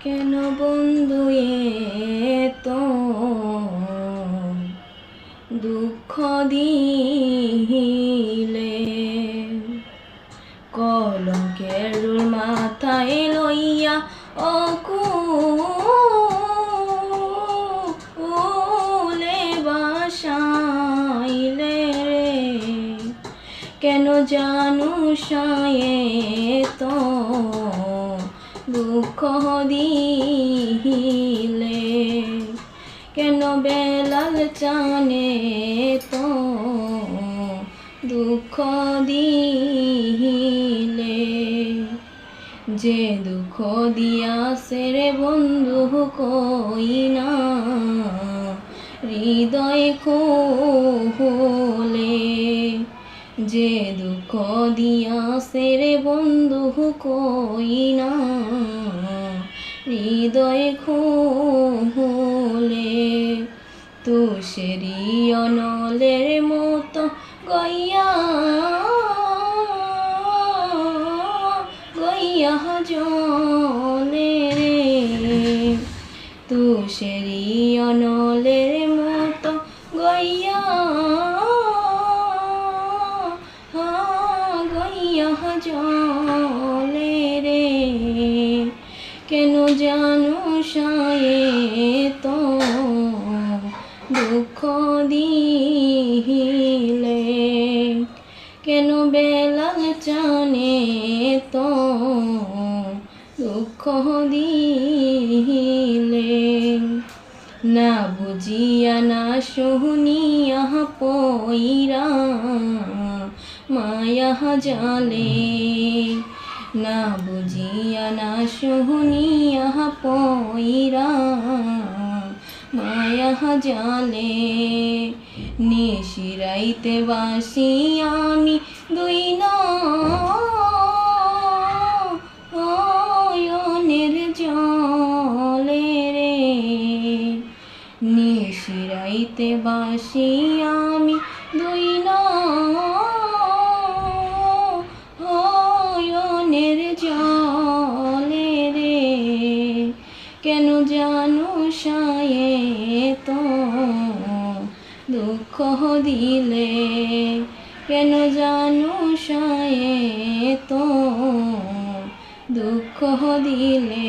কেন বন্ধু তো? দুঃখ দিলে কলঙ্কের মাথায় লইয়া অকুলে বাসাইলে কেন জানু সায়ে তো? দুঃখ দিলে কেন বেলাল চানে তো? দুঃখ দিলে যে দুঃখ দিয়াছে রে বন্ধু কই না? হৃদয় খোলে যে দুঃখ দিয়াছে রে বন্ধু, কই না? হৃদয় খোলে তুষেরি অনলের মতো গইয়া গইয়া জলে তুষেরি অনলের জলে রে, কেন জানো সায়ে তো দুঃখ দিলে? কেন বেলাল চানে তো দুঃখ দিলে? না বুঝিয়া না শুনিয়া পইরা মায়া জালে না বুঝিয়া, না শুনিয়া পইরা মায়া জালে নিশিরাইতে বাসি আমি দুই নয়নের জলে রে। নিশিরাইতে বাসি আমি দুই নয়নের তো দুঃখ দিলে কেন জানো তো? দুঃখ দিলে